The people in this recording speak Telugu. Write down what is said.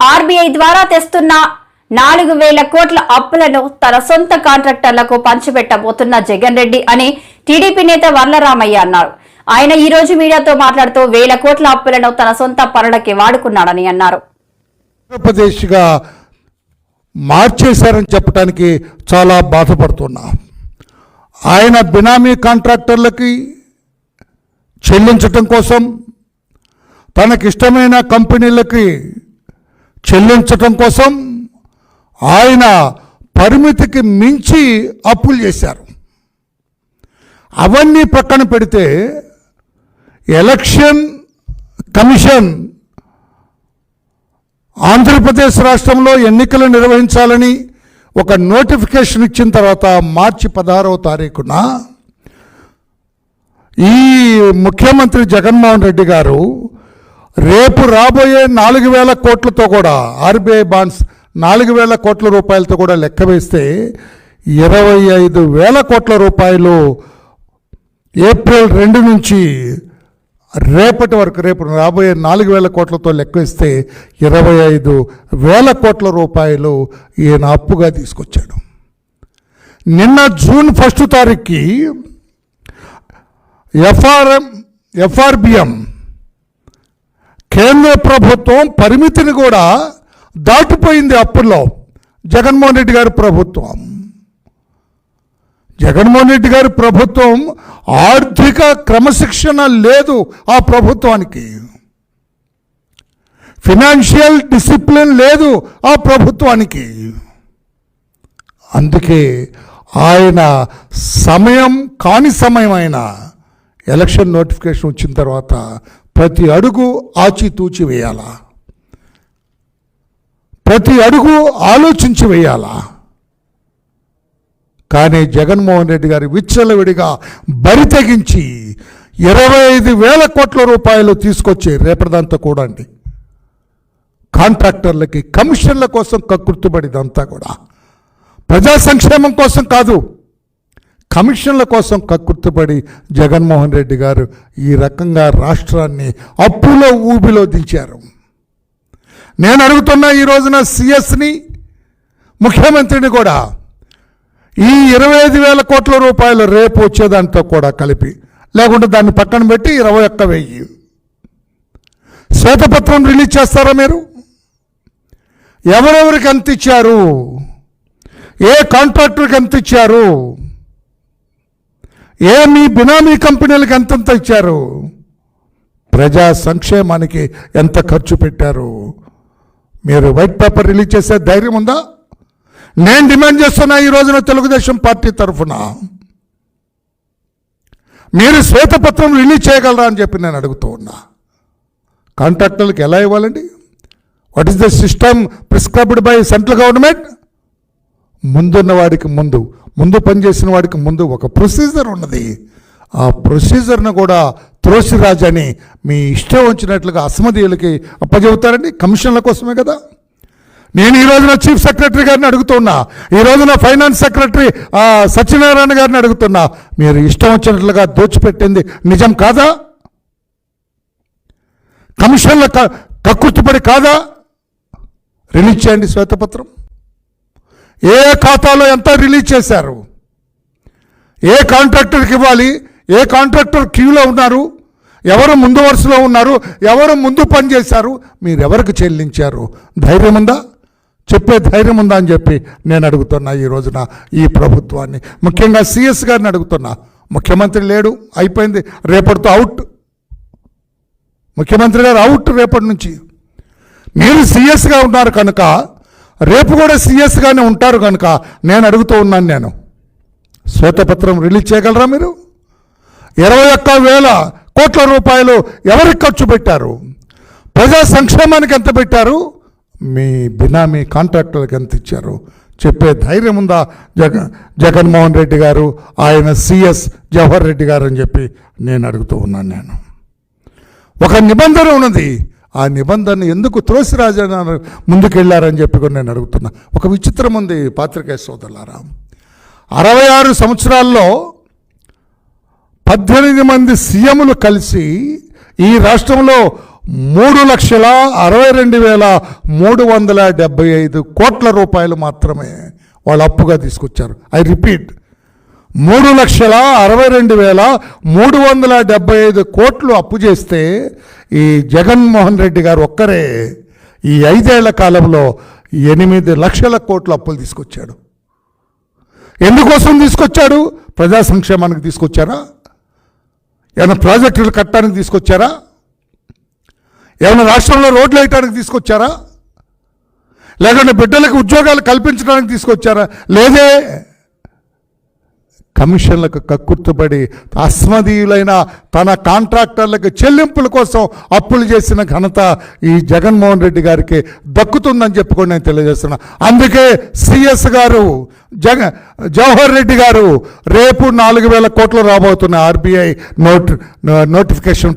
ఆర్బీఐ ద్వారా తెస్తున్న నాలుగు వేల కోట్ల అప్పులను తన సొంత కాంట్రాక్టర్లకు పంచిపెట్టబోతున్న జగన్ రెడ్డి అని టీడీపీ నేత వర్లరామయ్య అన్నారు. ఆయన ఈ రోజు మీడియాతో మాట్లాడుతూ వేల కోట్ల అప్పులను తన సొంత పనులకి వాడుకున్నాడని అన్నారు. ఆంధ్రప్రదేశ్గా మార్చేశారని చెప్పడానికి చాలా బాధపడుతున్నా. ఆయన బినామీ కాంట్రాక్టర్లకి చెల్లించటం కోసం తనకిష్టమైన కంపెనీలకి చెల్లించటం కోసం ఆయన పరిమితికి మించి అప్పులు చేశారు. అవన్నీ పక్కన పెడితే ఎలక్షన్ కమిషన్ ఆంధ్రప్రదేశ్ రాష్ట్రంలో ఎన్నికలు నిర్వహించాలని ఒక నోటిఫికేషన్ ఇచ్చిన తర్వాత మార్చి పదహారవ తారీఖున ఈ ముఖ్యమంత్రి జగన్మోహన్ రెడ్డి గారు రేపు రాబోయే నాలుగు వేల కోట్లతో కూడా ఆర్బీఐ బాండ్స్ నాలుగు వేల కోట్ల రూపాయలతో కూడా లెక్క వేస్తే ఇరవై ఐదు వేల కోట్ల రూపాయలు ఏప్రిల్ రెండు నుంచి రేపటి వరకు రేపు రాబోయే నాలుగు వేల కోట్లతో లెక్కిస్తే ఇరవై ఐదు వేల కోట్ల రూపాయలు ఈయన అప్పుగా తీసుకొచ్చాడు. నిన్న జూన్ ఫస్ట్ తారీఖుకి ఎఫ్ఆర్ఎం ఎఫ్ఆర్బిఎం కేంద్ర ప్రభుత్వం పరిమితిని కూడా దాటిపోయింది అప్పుల్లో జగన్మోహన్ రెడ్డి గారి ప్రభుత్వం. జగన్మోహన్ రెడ్డి గారి ప్రభుత్వం ఆర్థిక క్రమశిక్షణ లేదు ఆ ప్రభుత్వానికి. ఫినాన్షియల్ డిసిప్లిన్ లేదు ఆ ప్రభుత్వానికి. అందుకే ఆయన సమయం కాని సమయం ఎలక్షన్ నోటిఫికేషన్ వచ్చిన తర్వాత ప్రతి అడుగు ఆచితూచి వేయాలా? ప్రతి అడుగు ఆలోచించి వేయాలా? కానీ జగన్మోహన్ రెడ్డి గారి విచ్చలవిడిగా బరి తెగించి ఇరవై ఐదు వేల కోట్ల రూపాయలు తీసుకొచ్చి రేపటిదంతా కూడా అండి. కాంట్రాక్టర్లకి కమిషన్ల కోసం కక్కుర్తుబడిదంతా కూడా. ప్రజా సంక్షేమం కోసం కాదు కమిషన్ల కోసం కక్కుర్తిపడి జగన్మోహన్ రెడ్డి గారు ఈ రకంగా రాష్ట్రాన్ని అప్పులో ఊబిలో దించారు. నేను అడుగుతున్న ఈ రోజున సిఎస్ని ముఖ్యమంత్రిని కూడా ఈ ఇరవై ఐదు వేల కోట్ల రూపాయలు రేపు వచ్చేదాంతో కూడా కలిపి లేకుంటే దాన్ని పక్కన పెట్టి ఇరవై ఒక్క వెయ్యి. శ్వేతపత్రం రిలీజ్ చేస్తారా మీరు? ఎవరెవరికి ఎంత ఇచ్చారు ఏ కాంట్రాక్టర్కి ఎంత ఇచ్చారు ఏ మీ బినామీ కంపెనీలకు ఎంతెంత ఇచ్చారు? ప్రజా సంక్షేమానికి ఎంత ఖర్చు పెట్టారు? మీరు వైట్ పేపర్ రిలీజ్ చేసే ధైర్యం ఉందా? నేను డిమాండ్ చేస్తున్నా ఈ రోజున తెలుగుదేశం పార్టీ తరఫున. మీరు శ్వేతపత్రం రిలీజ్ చేయగలరా అని చెప్పి నేను అడుగుతూ ఉన్నా. కాంట్రాక్టర్లకు ఎలా ఇవ్వాలండి? What is the system prescribed by central government ముందున్న వాడికి ముందు ముందు పనిచేసిన వాడికి ముందు ఒక ప్రొసీజర్ ఉన్నది. ఆ ప్రొసీజర్ను కూడా త్రోసిరాజని మీ ఇష్టం వచ్చినట్లుగా అసమధీయులకి అప్పచెబుతారండి కమిషన్ల కోసమే కదా. నేను ఈ రోజున చీఫ్ సెక్రటరీ గారిని అడుగుతున్నా. ఈ రోజున ఫైనాన్స్ సెక్రటరీ సత్యనారాయణ గారిని అడుగుతున్నా. మీరు ఇష్టం వచ్చినట్లుగా దోచిపెట్టింది నిజం కాదా? కమిషన్ల క- కక్కుర్తిపడి కాదా? రిలీజ్ చేయండి శ్వేతపత్రం. ఏ ఖాతాలో ఎంత రిలీజ్ చేశారు? ఏ కాంట్రాక్టర్కి ఇవ్వాలి? ఏ కాంట్రాక్టర్ క్యూలో ఉన్నారు? ఎవరు ముందు వరుసలో ఉన్నారు? ఎవరు ముందు పని చేశారు? మీరు ఎవరికి చెల్లించారు? ధైర్యం ఉందా? చెప్పే ధైర్యం ఉందా అని చెప్పి నేను అడుగుతున్నా ఈ రోజున ఈ ప్రభుత్వాన్ని. ముఖ్యంగా సిఎస్ గారిని అడుగుతున్నా. ముఖ్యమంత్రి లేడు అయిపోయింది రేపటితో అవుట్ ముఖ్యమంత్రి గారు అవుట్ రేపటి నుంచి. మీరు సీఎస్గా ఉన్నారు కనుక రేపు కూడా సీఎస్గానే ఉంటారు కనుక నేను అడుగుతూ ఉన్నాను నేను. శ్వేతపత్రం రిలీజ్ చేయగలరా మీరు? ఇరవై ఒక్క వేల కోట్ల రూపాయలు ఎవరికి ఖర్చు పెట్టారు? ప్రజా సంక్షేమానికి ఎంత పెట్టారు? మీ బినామీ కాంట్రాక్టర్లకు ఎంత ఇచ్చారు? చెప్పే ధైర్యం ఉందా జగ జగన్మోహన్ రెడ్డి గారు ఆయన సిఎస్ జవహర్ రెడ్డి గారు అని చెప్పి నేను అడుగుతూ ఉన్నాను నేను. ఒక నిబంధన ఉన్నది ఆ నిబంధన ఎందుకు తులసిరాజు ముందుకెళ్ళారని చెప్పి కూడా నేను అడుగుతున్నా. ఒక విచిత్రం ఉంది పాత్రికేయ సోదరులారా. అరవై ఆరు సంవత్సరాల్లో పద్దెనిమిది మంది సీఎంలు కలిసి ఈ రాష్ట్రంలో మూడు లక్షల అరవై రెండు వేల మూడు వందల డెబ్బై ఐదు కోట్ల రూపాయలు మాత్రమే వాళ్ళు అప్పుగా తీసుకొచ్చారు. ఐ రిపీట్ మూడు లక్షల అరవై రెండు వేల మూడు వందల డెబ్బై ఐదు కోట్లు అప్పు చేస్తే ఈ జగన్మోహన్ రెడ్డి గారు ఒక్కరే ఈ ఐదేళ్ళ కాలంలో ఎనిమిది లక్షల కోట్ల అప్పులు తీసుకొచ్చాడు. ఎందుకోసం తీసుకొచ్చాడు? ప్రజా సంక్షేమానికి తీసుకొచ్చారా? ఏమైనా ప్రాజెక్టులు కట్టడానికి తీసుకొచ్చారా? ఏమైనా రాష్ట్రంలో రోడ్లు వేయటానికి తీసుకొచ్చారా? లేకుంటే బిడ్డలకు ఉద్యోగాలు కల్పించడానికి తీసుకొచ్చారా? లేదే. కమిషన్లకు కక్కుర్తుపడి అస్మదీయులైన తన కాంట్రాక్టర్లకు చెల్లింపుల కోసం అప్పులు చేసిన ఘనత ఈ జగన్మోహన్ రెడ్డి గారికి దక్కుతుందని చెప్పుకొని నేను తెలియజేస్తున్నా. అందుకే సిఎస్ గారు జగ జవహర్ రెడ్డి గారు రేపు నాలుగు వేల కోట్లు రాబోతున్న ఆర్బీఐ నోట్ నోటిఫికేషన్